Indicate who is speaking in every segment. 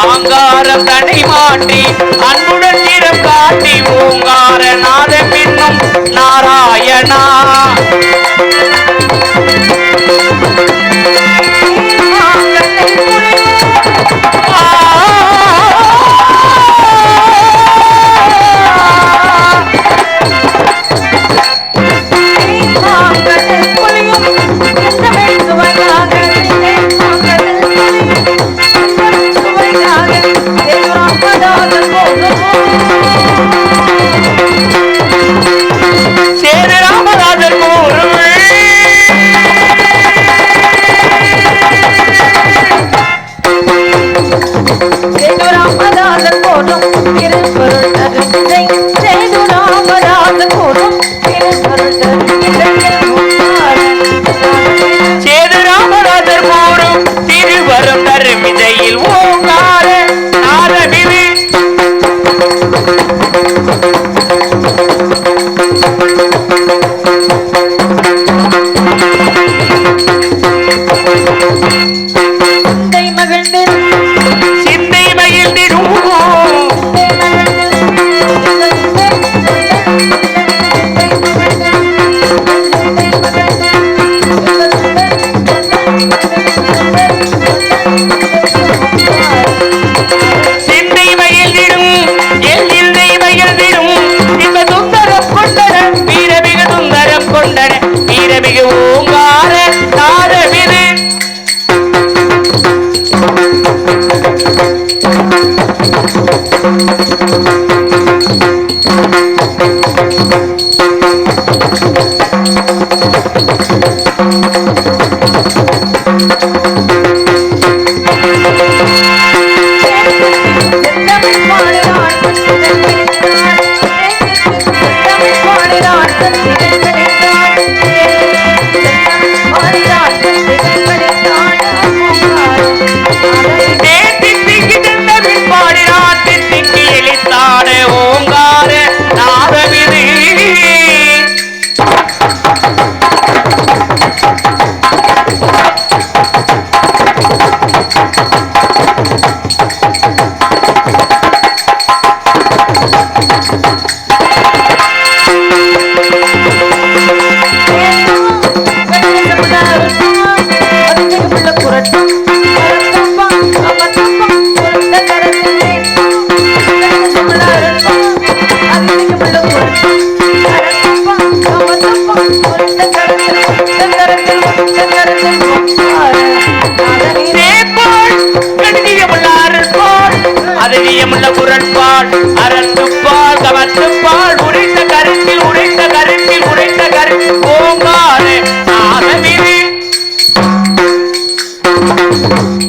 Speaker 1: ஆங்காரம் தடை மாற்றி அன்புடன் நிறம் காட்டி ஓங்கார நாதம் என்னும் நாராயணா. Thank you.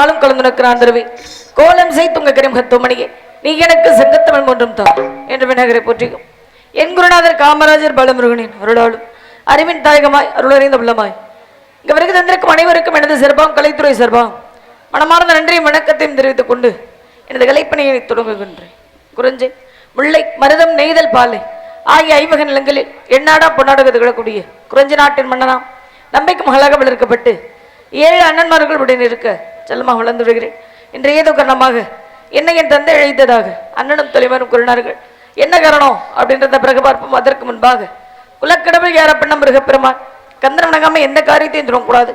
Speaker 1: நாளும் கலந்து நிற்கிறான் தருவி கோலம் செய் துங்க கரிமுகத்துவமணியே நீ எனக்கு செங்கத்தமிழ் ஒன்றும் தா என்று விநாயகரை போற்றிக்கும் என் குருநாதர் காமராஜர் பாலமுருகனின் அருளாலும் அறிவின் தாயகமாய் அருளறிந்த உள்ளமாய். இங்க வருகை தந்திருக்கும் அனைவருக்கும் எனது சிறப்பாம் கலைத்துறை சிறப்பாம். மனமார்ந்த நன்றியும் வணக்கத்தையும் தெரிவித்துக் கொண்டு எனது கலைப்பணியை தொடங்குகின்றேன். குறிஞ்சி முல்லை மருதம் நெய்தல் பாலை ஆகிய ஐவக நிலங்களில் எண்ணாடா பொன்னாடகத்து கிடக்கூடிய குறிஞ்சி நாட்டின் மன்னனாம். நம்பிக்கை மகளாக வளர்க்கப்பட்டு ஏழு அண்ணன்மார்கள் உடன் இருக்க. செல்லமாக வளர்ந்து விடுகிறேன். இன்று ஏதோ காரணமாக என்னை என் தந்தை அழைத்ததாக அண்ணனும் தலைவரும் கூறினார்கள். என்ன காரணம்? அப்படின்றத பிறகு பார்ப்போம். அதற்கு முன்பாக குலக்கடவுள் யார பண்ண மிருகப்பெருமான். கந்தன் வணங்காம எந்த காரியத்தையும் தொடரக்கூடாது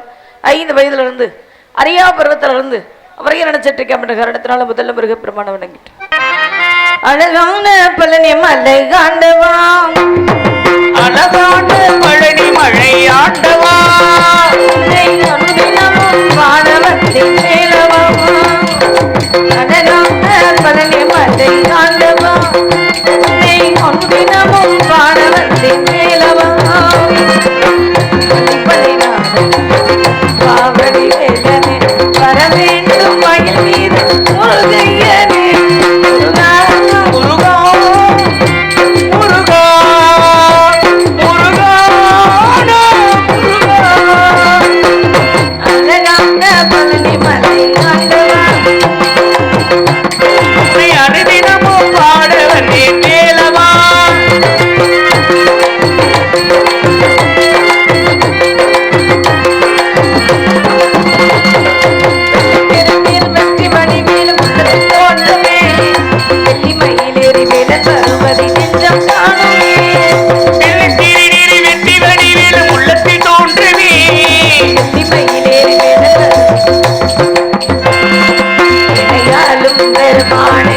Speaker 1: ஐந்து வயதிலிருந்து அரியா பருவத்திலிருந்து அவரையும் நினைச்சிட்டு இருக்கேன் அப்படின்ற காரணத்தினால முதல்ல மிருகப்பெருமான வணங்கிட்டு அழகான பழனி மலை காண்டவா
Speaker 2: அழகான பழனி மழை ஆண்டவா.
Speaker 1: வானவத்தின் மேலவா அழகான பழனி மலை காண்டவா உன்னை பெருமானே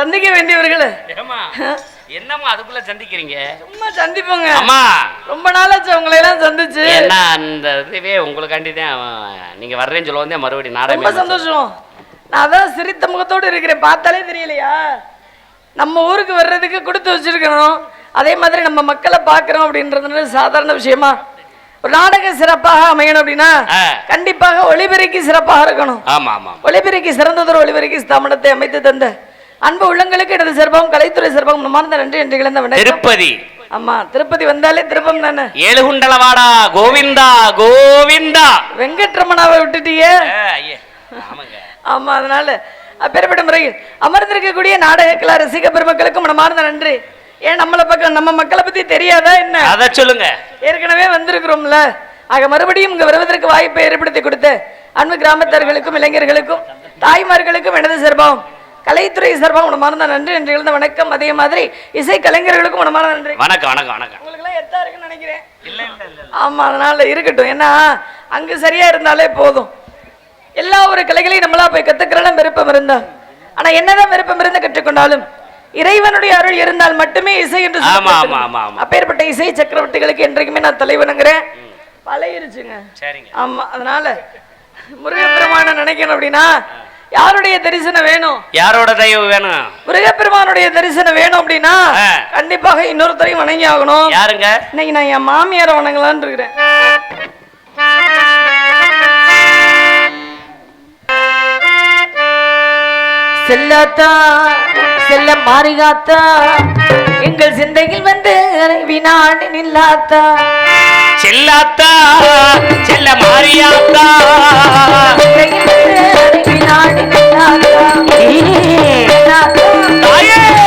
Speaker 1: சந்திக்க வேண்டியவர்களை.
Speaker 2: என்னம்மா அதுக்குள்ள சந்திக்கிறீங்க?
Speaker 1: சும்மா சந்திப்போங்க.
Speaker 2: அம்மா.
Speaker 1: ரொம்ப நாளாச்சு உங்களை எல்லாம் சந்திச்சு.
Speaker 2: என்ன அந்த இதுவே உங்களுக்காண்டி தான் நீங்க வர்றேன்னு சொல்ல வந்தேன் மறுபடியும்
Speaker 1: ரொம்ப
Speaker 2: நாடகம்
Speaker 1: சந்தோஷம். நான் அதான் சிரித்த முகத்தோடு இருக்கிறேன் பார்த்தாலே தெரியலையா? நம்ம ஊருக்கு வர்றதுக்கு கொடுத்து வச்சிருக்கணும் அதே மாதிரி நம்ம மக்களை பார்க்கறோம் அப்படின்றது சாதாரண விஷயமா? ஒரு நாடகம் சிறப்பாக அமையணும் அப்படின்னா. கண்டிப்பாக ஒளிபெருக்கி சிறப்பாக இருக்கணும்.
Speaker 2: ஆமா ஆமா.
Speaker 1: ஒளிபெருக்கி சிறந்ததொரு ஒளிபெருக்கி ஸ்தாபனத்தை அமைத்து தந்த அன்பு உள்ளங்களுக்கு எனது சிறப்பாகவும் கலைத்துறை சிறப்பாகவும் மனமார்ந்த நன்றி என்று இழந்த
Speaker 2: திருப்பதி.
Speaker 1: ஆமா திருப்பதி வந்தாலே திருப்பம் தானே?
Speaker 2: ஏழுகுண்டலவாடா கோவிந்தா கோவிந்தா.
Speaker 1: வெங்கட்ரமணாவை விட்டுட்டியே? ஆமா அதனால அப்பேற்பட்ட முறையில் அமர்ந்திருக்கக்கூடிய நாடக கலா ரசிக பெருமக்களுக்கும் மனமார்ந்த நன்றி. ஏன் நம்மளை பக்கம் நம்ம மக்களை பத்தி தெரியாதா என்ன?
Speaker 2: அத சொல்லுங்க.
Speaker 1: ஏற்கனவே வந்திருக்கிறோம்ல. ஆக மறுபடியும் இங்க வருவதற்கு வாய்ப்பை ஏற்படுத்தி கொடுத்த அன்பு கிராமத்தார்களுக்கும் இளைஞர்களுக்கும் தாய்மார்களுக்கும் எனது சிறப்பாகும் கலைத்துறை சிறப்பாக மனமார்ந்த நன்றி. என்று எழுந்த வணக்கம். அதே மாதிரி இசை கலைஞர்களுக்கும் மனமார்ந்த நன்றி.
Speaker 2: வணக்கம் வணக்கம் வணக்கம்.
Speaker 1: உங்களுக்குலாம் எத்தா இருக்குன்னு நினைக்கிறேன்.
Speaker 2: இல்ல இல்ல இல்ல
Speaker 1: ஆமா அதனால இருக்கட்டும். ஏன்னா அங்க சரியா இருந்தாலே போதும். எல்லா ஒரு கலைகளையும் நம்மளா போய் கத்துக்கிறலாம் விருப்பம் இருந்தா. ஆனா என்னதான் விருப்பம் இருந்து கற்றுக்கொண்டாலும் இறைவனுடைய அருள் இருந்தால் மட்டுமே இசை என்று
Speaker 2: ஆமா,
Speaker 1: சொல்லப்படுகிறது.
Speaker 2: ஆமா, ஆமா, ஆமா.
Speaker 1: அப்பேற்பட்ட இசை சக்கரவர்த்திகளுக்கு என்றைக்குமே நான் தலைவனுங்கிறேன் பழகிருச்சுங்க.
Speaker 2: சரிங்க.
Speaker 1: ஆமா அதனால முருகப்பெருமான நினைக்கணும் அப்படின்னா யாருடைய தரிசனம் வேணும்?
Speaker 2: யாரோட தயவு வேணும்?
Speaker 1: முருகப்பெருமானுடைய தரிசனம் வேணும் அப்படின்னா. கண்டிப்பாக இன்னொருத்தரையும் வணங்கி ஆகணும்.
Speaker 2: யாருங்க?
Speaker 1: இன்னைக்கு நான் என் மாமியாரை வணங்கலாம்னு இருக்கிறேன். செல்லாத்தா செல்ல மாறிகாத்தா எங்கள் சிந்தையில் வந்து வினாடி நில்லாத்தா.
Speaker 2: செல்லாத்தா செல்ல மாரியாத்தா தாயே.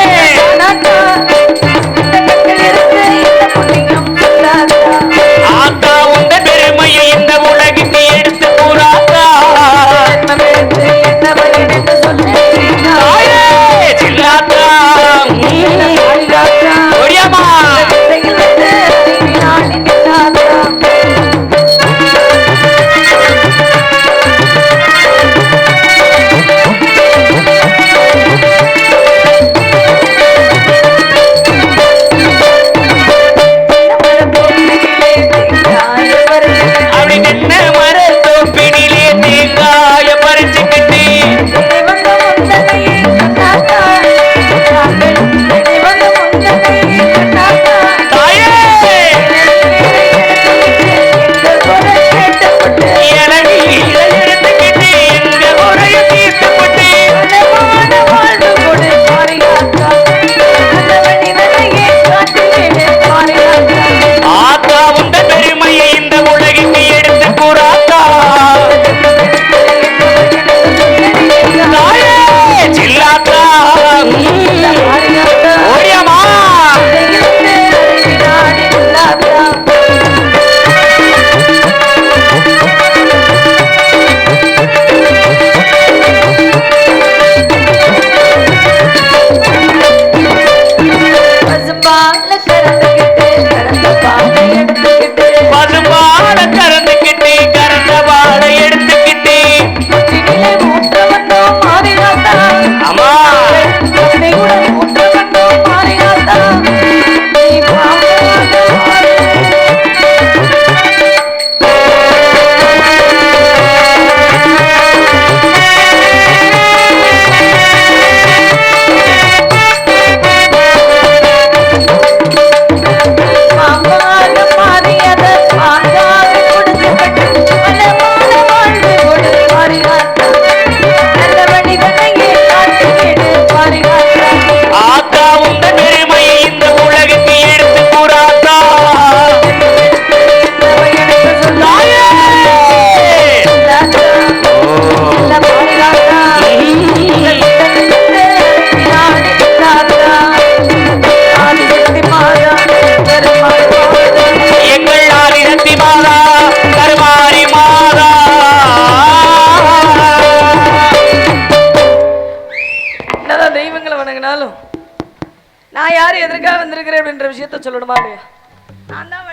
Speaker 1: ஆமாம்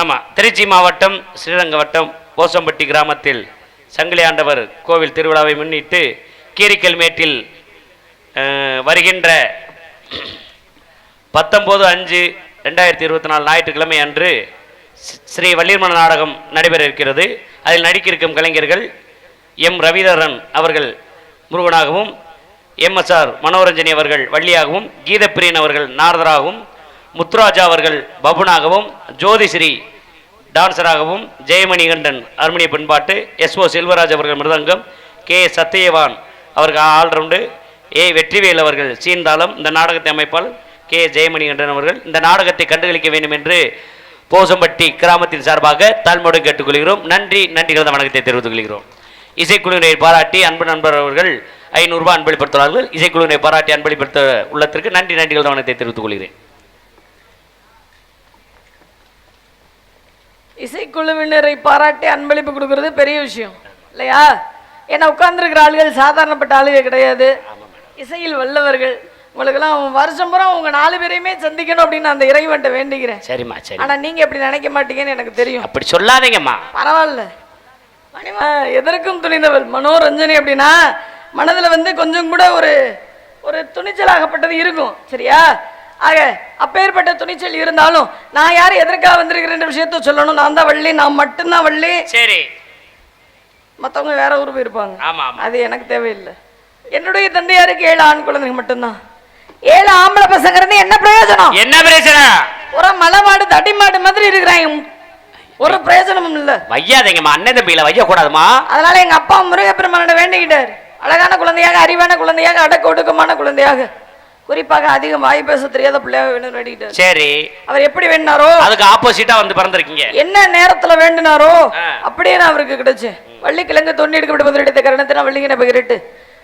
Speaker 2: ஆமா திருச்சி மாவட்டம் ஸ்ரீரங்க வட்டம் ஓசம்பட்டி கிராமத்தில் சங்கிலி ஆண்டவர் கோவில் திருவிழாவை முன்னிட்டு கீரிக்கல் மேட்டில் வருகின்ற பத்தொம்போது அஞ்சு ரெண்டாயிரத்தி இருபத்தி நாலு ஞாயிற்றுக்கிழமை அன்று ஸ்ரீ வள்ளியம்மன் நாடகம் நடைபெற இருக்கிறது. அதில் நடிக்கிருக்கும் கலைஞர்கள் எம். ரவிதரன் அவர்கள் முருகனாகவும் எம்எஸ்ஆர் மனோரஞ்சனி அவர்கள் வள்ளியாகவும் கீதப்பிரியன் அவர்கள் நாரதராகவும் முத்துராஜா அவர்கள் பபுனாகவும் ஜோதிஸ்ரீ டான்சராகவும் ஜெயமணிகண்டன் அருமணிய பண்பாட்டு எஸ் ஓ செல்வராஜ் அவர்கள் மிருதங்கம் கே சத்தியவான் அவர்கள் ஆல்ரவுண்டு ஏ வெற்றிவேல் அவர்கள் சீன்தாளம் இந்த நாடகத்தை அமைப்பால் கே ஜெயமணிகண்டன் அவர்கள் இந்த நாடகத்தை கண்டுகளிக்க வேண்டும் என்று போசம்பட்டி கிராமத்தின் சார்பாக தாழ்மையுடன் கேட்டுக்கொள்கிறோம். நன்றி நன்றி கலந்த வணக்கத்தை தெரிவித்துக் கொள்கிறோம். இசைக்குழுவினை பாராட்டி அன்பு நண்பர் அவர்கள் ஐநூறுரூபா அன்பளிப்படுத்துவார்கள் இசைக்குழுவினை பாராட்டி அன்பளிப்படுத்த உள்ளத்திற்கு நன்றி நன்றி கலந்த வணக்கத்தை தெரிவித்துக் கொள்கிறேன்.
Speaker 1: இசைக்குழுவினரை பாராட்டி அன்பளிப்பு கொடுக்கறது பெரிய விஷயம் இல்லையா? ஏன்னா உட்கார்ந்துருக்கிற ஆளுகள் சாதாரணப்பட்ட ஆளுகள் கிடையாது. இசையில் வல்லவர்கள். உங்களுக்கெல்லாம் வருஷம் பூரா உங்க நாலு பேரையுமே சந்திக்கணும் அப்படின்னு அந்த இறைவன்ட்ட வேண்டிக்கிறேன்.
Speaker 2: சரிம்மா சரி.
Speaker 1: ஆனா நீங்க எப்படி நினைக்க மாட்டீங்கன்னு எனக்கு தெரியும்.
Speaker 2: அப்படி சொல்லாதீங்கம்மா.
Speaker 1: பரவாயில்ல. மணிமா எதற்கும் துணிந்தவள். மனோரஞ்சனி அப்படின்னா மனதுல வந்து கொஞ்சம் கூட ஒரு ஒரு துணிச்சலாகப்பட்டது இருக்கும். சரியா? ஆக அப்பேற்பட்ட துணிச்சல் இருந்தாலும் நான் யார் எதற்காக வந்திருக்கிறேன்ற விஷயத்த சொல்லணும். நான் தான் வள்ளி நான் மட்டும்தான் வள்ளி.
Speaker 2: சரி.
Speaker 1: மத்தவங்க வேற ஊர் போயிருப்பாங்க.
Speaker 2: ஆமா ஆமா.
Speaker 1: அது எனக்கு தேவையில்லை. என்னுடைய தந்தையாருக்கு ஏழு ஆண் குழந்தைங்க மட்டும்தான். ஏழு ஆம்பளை பசங்க இருந்து என்ன பிரயோஜனம்?
Speaker 2: என்ன பிரச்சனை
Speaker 1: ஒரு மலை மாடு தடி மாடு மாதிரி இருக்கிறாங்க ஒரு பிரயோஜனமும் இல்ல.
Speaker 2: வையாதீங்கம்மா. அண்ணன் தம்பியில வைய கூடாதுமா
Speaker 1: அதனால எங்க அப்பா முருகப்பெருமானிட வேண்டிக்கிட்டார். அழகான குழந்தையாக அறிவான குழந்தையாக அடக்க ஒடுக்கமான குழந்தையாக. குறிப்பாக அதிகம் வாய் பேச தெரியாத பிள்ளையாக வேணும் வேண்டிக்கிட்டார்
Speaker 2: சரி.
Speaker 1: அவர் எப்படி வேண்டினாரோ?
Speaker 2: அதுக்கு ஆப்போசிட்டா வந்து பிறந்திருக்கீங்க.
Speaker 1: என்ன நேரத்துல வேண்டினாரோ. அப்படியே நான் அவருக்கு கிடைச்சு. வள்ளி கிழங்கு தொண்டி எடுக்கப்பட்டு முதலிடத்த கரணத்தின வள்ளிகின பகிரிட்டு.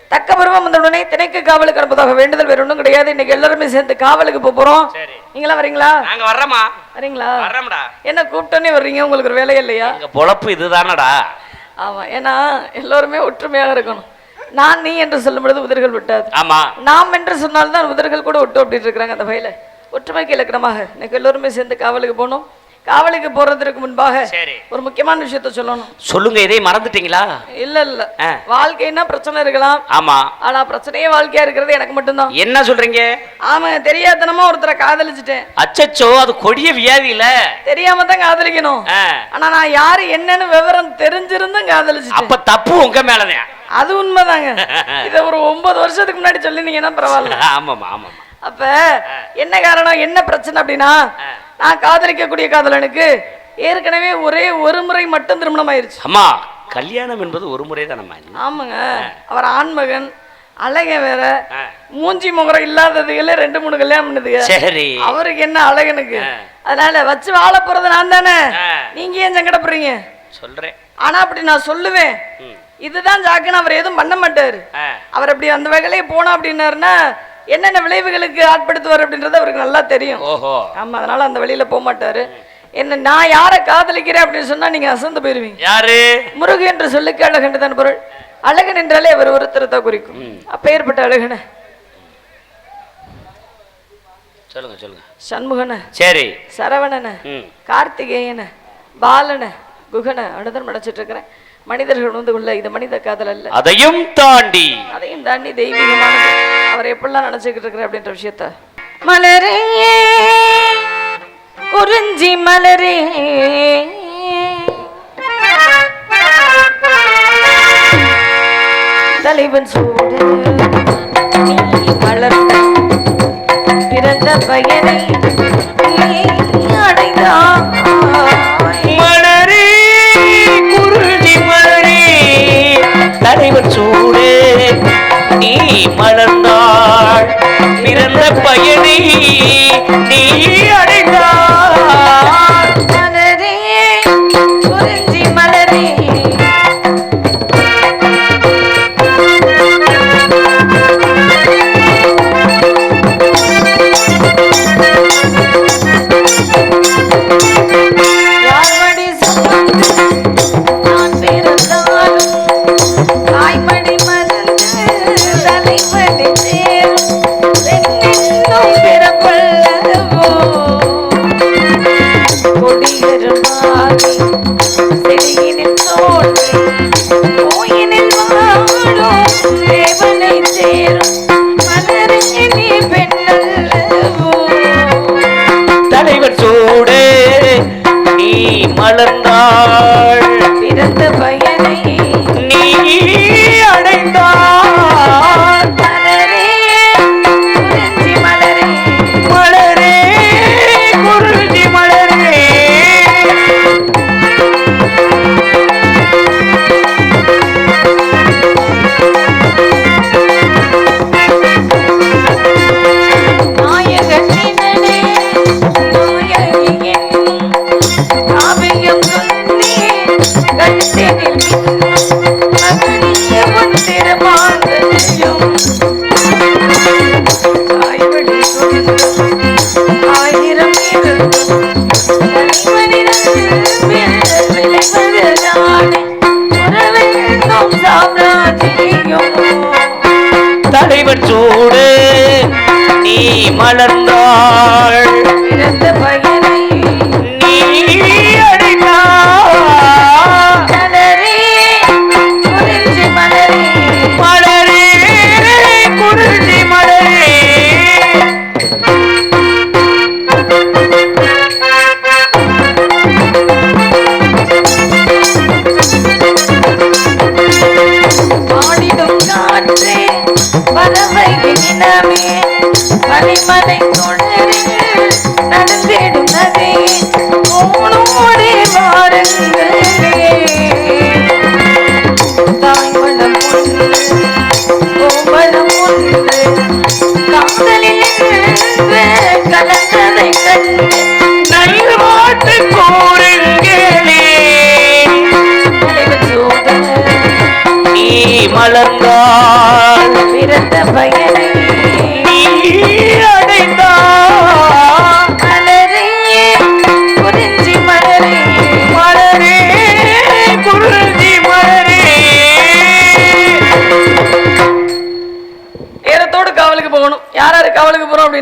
Speaker 1: தக்க பருவம் வந்தவுடனே திணைக்கு காவலுக்கு அனுப்பதாக வேண்டுதல் வேற ஒன்றும் கிடையாது. இன்னைக்கு எல்லாருமே சேர்ந்து காவலுக்கு போப் போறோம். நீங்களா வரீங்களா?
Speaker 2: நாங்க வர்றோமா
Speaker 1: வரீங்களா?
Speaker 2: வர்றோம்டா.
Speaker 1: என்ன கூப்பிட்டோன்னே வர்றீங்க? உங்களுக்கு ஒரு வேலையே இல்லையா?
Speaker 2: பொழப்பு இதுதானடா.
Speaker 1: ஆமா ஏன்னா எல்லோருமே ஒற்றுமையாக இருக்கணும். நான் நீ என்று சொல்லும் பொழுது உதிர்கள் விட்டாது.
Speaker 2: ஆமா.
Speaker 1: நாம் என்று சொன்னால்தான் உதிர்கள் கூட விட்டு அப்படின்னு இருக்கிறாங்க அந்த வயல ஒற்றுமைக்கு இலக்கணமாக இன்னைக்கு எல்லோருமே சேர்ந்து காவலுக்கு போகணும் காவலுக்கு போறதற்கு முன்பாக
Speaker 2: சரி.
Speaker 1: ஒரு முக்கியமான விஷயத்த சொல்லணும்.
Speaker 2: சொல்லுங்க இதை மறந்துட்டீங்களா?
Speaker 1: இல்ல இல்ல. வாழ்க்கைன்னா பிரச்சனை இருக்கலாம்.
Speaker 2: ஆமா.
Speaker 1: ஆனா பிரச்சனையே வாழ்க்கையா இருக்கிறது எனக்கு மட்டும்தான்.
Speaker 2: என்ன சொல்றீங்க?
Speaker 1: ஆமா தெரியாதனமா ஒருத்தரை காதலிச்சிட்டேன்.
Speaker 2: அச்சச்சோ அது கொடிய வியாதி இல்ல?
Speaker 1: தெரியாம தான் காதலிக்கணும். ஆனா நான் யாரு என்னன்னு விவரம் தெரிஞ்சிருந்தும் காதலிச்சிட்டேன்.
Speaker 2: அப்ப தப்பு உங்க மேலதான்.
Speaker 1: அது உண்மைதாங்க. இத ஒரு ஒன்பது வருஷத்துக்கு முன்னாடி சொல்லினீங்கன்னா பரவாயில்ல.
Speaker 2: ஆமாமா ஆமாமா
Speaker 1: அப்ப என்ன காரணம்? என்ன பிரச்சனை அப்படின்னா நான் காதலிக்கக்கூடிய காதலனுக்கு ஏற்கனவே ஒரே ஒரு முறை மட்டும் திருமணம் ஆயிருச்சு
Speaker 2: அம்மா கல்யாணம் என்பது ஒரு முறை தானம்மா
Speaker 1: ஆமாங்க. அவர் ஆண்மகன் அழகன் வேற மூஞ்சி முகரம் இல்லாததுகளே ரெண்டு மூணு கல்யாணம் பண்ணுதுங்க.
Speaker 2: சரி.
Speaker 1: அவருக்கு என்ன அழகனுக்கு? அதனால வச்சு வாழ போறது நான் தானே. நீங்க ஏன் சங்கடப்படுறீங்க?
Speaker 2: சொல்றேன்.
Speaker 1: ஆனா அப்படி நான் சொல்லுவேன். இதுதான் ஜாக்குன்னு அவர் எதுவும் பண்ண மாட்டாரு. அவர் அப்படி அந்த வகையிலே போனா அப்படின்னாருன்னா என்னென்ன விளைவுகளுக்கு ஆட்படுத்துவார் அப்படின்றது அவருக்கு நல்லா தெரியும்.
Speaker 2: ஓஹோ.
Speaker 1: ஆமா அதனால அந்த வழியில போக மாட்டாரு. என்ன நான் யாரை காதலிக்கிறேன் அப்படின்னு சொன்னா நீங்க அசந்து போயிருவீங்க.
Speaker 2: யாரு?
Speaker 1: முருகு என்று சொல்லுக்கு அழகன் தான் பொருள். அழகன் என்றாலே அவர் ஒருத்தரை தான் குறிக்கும். அப்பேற்பட்ட அழகன.
Speaker 2: சொல்லுங்க சொல்லுங்க.
Speaker 1: சண்முகன.
Speaker 2: சரி.
Speaker 1: சரவணன. கார்த்திகேயன. பாலன. குகன. அனுதன் நினைச்சிட்டு இருக்கிறேன். மனிதர்கள் வந்து உள்ள இது மனித காதல் அல்ல.
Speaker 2: அதையும் தாண்டி.
Speaker 1: அதையும் தாண்டி தெய்வீகமானது. அவர் எப்படிலாம் நினைச்சுக்கிட்டு இருக்கிற அப்படின்ற விஷயத்த? மலரே குறிஞ்சி மலரே. தலைவன் சூடு நீ வளர்ந்த பிறந்த பயனை நீ
Speaker 2: மலர்ந்தாள் பிறந்த பயனை நீ அடைந்தாள்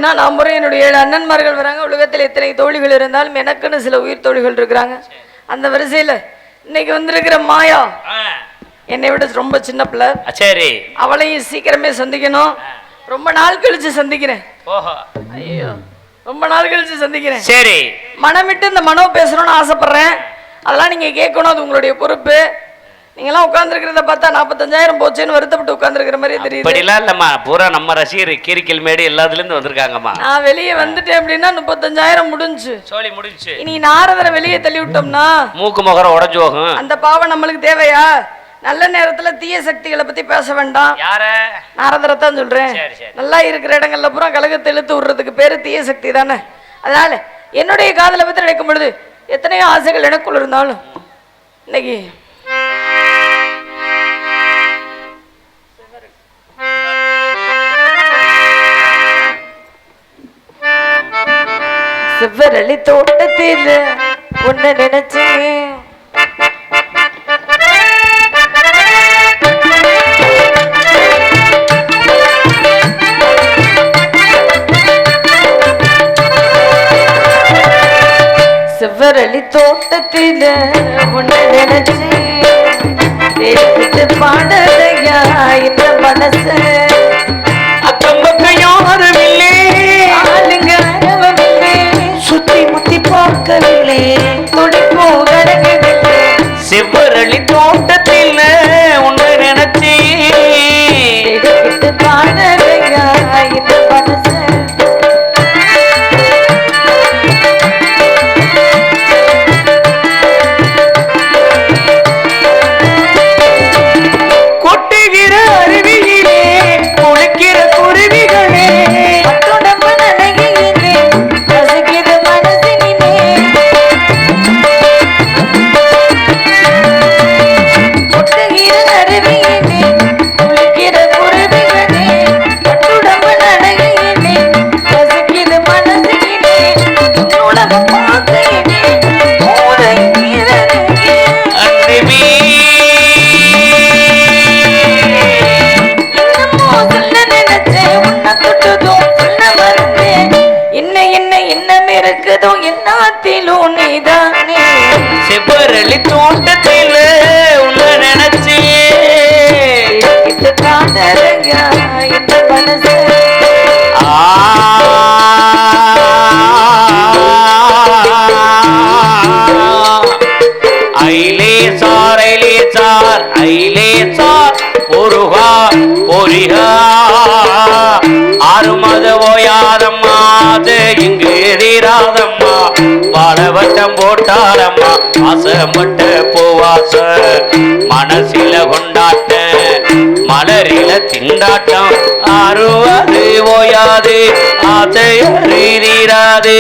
Speaker 1: அப்படின்னா நான் முறை என்னுடைய ஏழு அண்ணன்மார்கள் வராங்க. உலகத்தில் எத்தனை தோழிகள் இருந்தாலும் எனக்குன்னு சில உயிர் தோழிகள் இருக்கிறாங்க. அந்த வரிசையில இன்னைக்கு வந்திருக்கிற மாயா என்னை விட ரொம்ப சின்ன பிள்ளை.
Speaker 2: சரி.
Speaker 1: அவளையும் சீக்கிரமே சந்திக்கணும். ரொம்ப நாள் கழிச்சு சந்திக்கிறேன். ஐயோ. ரொம்ப நாள் கழிச்சு சந்திக்கிறேன்.
Speaker 2: சரி.
Speaker 1: மனமிட்டு இந்த மனோ பேசணும்னு ஆசைப்படுறேன். அதெல்லாம் நீங்க கேட்கணும். அது உங்களுடைய பொறுப்பு. நீங்களாம் உட்காந்துருக்கிறத பார்த்தா நாற்பத்தஞ்சாயிரம் போச்சேன்னு வருத்தப்பட்டு உட்காந்துருக்கிற மாதிரியே தெரியுது.
Speaker 2: இப்படிலாம் இல்லம்மா. பூரா நம்ம ரசிகர் கீரிக்கல் மேடு எல்லாத்துலேருந்து வந்திருக்காங்கம்மா.
Speaker 1: நான் வெளியே வந்துட்டேன் அப்படின்னா முப்பத்தஞ்சாயிரம் முடிஞ்சு.
Speaker 2: சோழி முடிஞ்சு.
Speaker 1: இனி நாரதரை வெளியே தள்ளி விட்டோம்னா
Speaker 2: மூக்கு முகரம் உடஞ்சு போகும்.
Speaker 1: அந்த பாவம் நம்மளுக்கு தேவையா? நல்ல நேரத்துல தீய சக்திகளை பத்தி பேச வேண்டாம். நாரதரை தான் சொல்றேன். நல்லா இருக்கிற இடங்கள்ல பூரா கழகத்தை இழுத்து விடுறதுக்கு பேரு தீய சக்தி தானே? அதனால என்னுடைய காதலை பத்தி நினைக்கும் பொழுது எத்தனையோ ஆசைகள் எனக்குள்ள இருந்தாலும் இன்னைக்கு செவ்வரளி தோட்டத்தில் உன்னை நினைச்சேன். செவ்வரளி தோட்டத்தில் உன்னை நினைச்சேன். பாடலையா இந்த மனசு?
Speaker 2: முத்தி பார்க்கவில்லை
Speaker 1: துடிப்போ
Speaker 2: செவ்வரளி தோட்டத்தில் யாரும் அது ஓயாதம்மா. அது இங்கு தீராதம்மா பாலவட்டம் போட்டாரம்மா. ஆசைப்பட்ட பூவாச மனசில கொண்டாட்ட மலரில திண்டாட்டம். ஆறுவது ஓயாது ஆசையறி தீராது